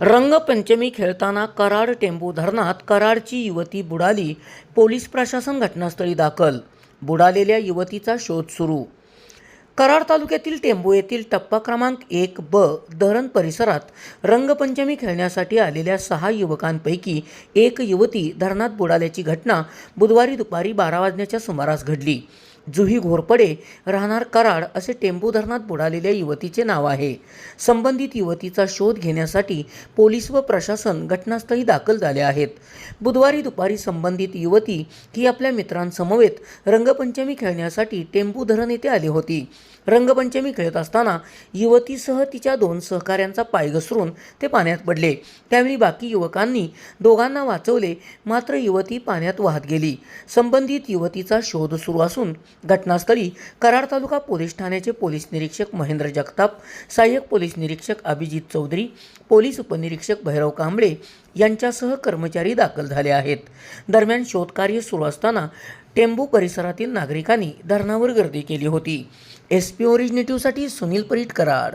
रंगपंचमी खेळताना कराड टेंबू धरणात कराडची युवती बुडाली पोलीस प्रशासन घटनास्थळी दाखल. बुडालेल्या युवतीचा शोध सुरू. कराड तालुक्यातील टेंबू येथील टप्पा क्रमांक एक ब धरण परिसरात रंगपंचमी खेळण्यासाठी आलेल्या सहा युवकांपैकी एक युवती धरणात बुडाल्याची घटना बुधवारी दुपारी बारा वाजण्याच्या सुमारास घडली. जुही घोरपडे राहणार कराड असे टेंबू धरणात बुडालेल्या युवतीचे नाव आहे. संबंधित युवतीचा शोध घेण्यासाठी पोलीस व प्रशासन घटनास्थळी दाखल झाले आहेत. बुधवारी दुपारी संबंधित युवती ही आपल्या मित्रांसमवेत रंगपंचमी खेळण्यासाठी टेंबू धरण येथे आली होती. रंगपंचमी खेळत असताना युवतीसह तिच्या दोन सहकाऱ्यांचा पाय घसरून ते पाण्यात पडले. त्यावेळी बाकी युवकांनी दोघांना वाचवले मात्र युवती पाण्यात वाहत गेली. संबंधित युवतीचा शोध सुरू असून घटनास्थळी कराड तालुका पोलीस ठाण्याचे पोलीस निरीक्षक महेंद्र जगताप सहाय्यक पोलीस निरीक्षक अभिजित चौधरी पोलीस उपनिरीक्षक भैरव कांबळे यांच्यासह कर्मचारी दाखल झाले आहेत. दरम्यान शोधकार्य सुरू असताना टेंबू परिसरातील नागरिकांनी धरणावर गर्दी केली होती. एस पी ओरिजिनेटिव्हसाठी सुनील परीट कराड.